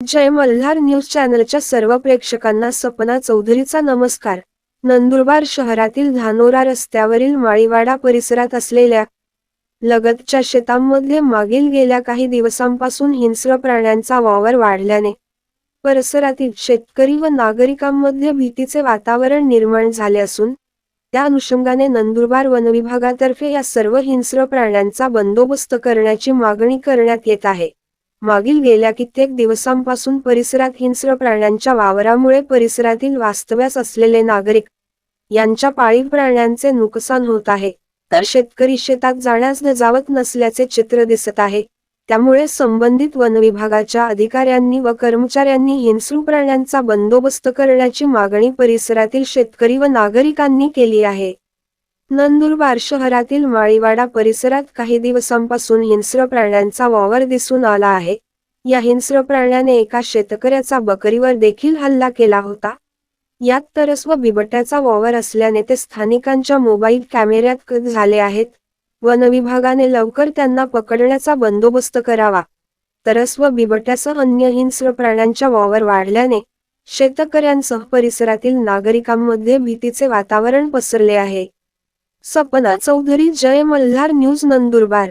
जय Malhar news चॅनलच्या सर्व प्रेक्षकांना सपना चौधरीचा नमस्कार. नंदुरबार शहरातील धानोरा रस्त्यावरील माळीवाडा परिसरात असलेल्या लगतच्या शेतांमध्ये मागील गेल्या काही दिवसांपासून हिंस्र प्राण्यांचा वावर वाढल्याने परिसरातील शेतकरी व नागरिकांमध्ये भीतीचे वातावरण निर्माण झाले असून त्या अनुषंगाने नंदुरबार वनविभागातर्फे या सर्व हिंस्र प्राण्यांचा बंदोबस्त करण्याची मागणी करण्यात येत आहे. मागील गेल्या कित्येक दिवसांपासून परिसरात हिंस्र प्राण्यांच्या वावरामुळे परिसरातील वास्तव्यास असलेले नागरिक यांच्या पाळीव प्राण्यांचे नुकसान होत आहे. तर शेतकरी शेतात जाण्यास नजावत नसल्याचे चित्र दिसत आहे. त्यामुळे संबंधित वन विभागाच्या अधिकाऱ्यांनी व कर्मचाऱ्यांनी हिंसू प्राण्यांचा बंदोबस्त करण्याची मागणी परिसरातील शेतकरी व नागरिकांनी केली आहे. नंदुरबार शहरातील माळीवाडा परिसरात काही दिवसांपासून हिंस्र प्राण्यांचा वावर दिसून आला आहे. या हिंस्र प्राण्याने एका शेतकऱ्याचा बकरीवर देखील हल्ला केला होता. यात तरस व बिबट्याचा वावर असल्याने ते स्थानिकांच्या मोबाईल कॅमेऱ्यात झाले आहेत. वन विभागाने लवकर त्यांना पकडण्याचा बंदोबस्त करावा. तरस व बिबट्यासह अन्य हिंस्र प्राण्यांच्या वावर वाढल्याने शेतकऱ्यांसह परिसरातील नागरिकांमध्ये भीतीचे वातावरण पसरले आहे. सपना चौधरी जय मल्हार न्यूज नंदुरबार.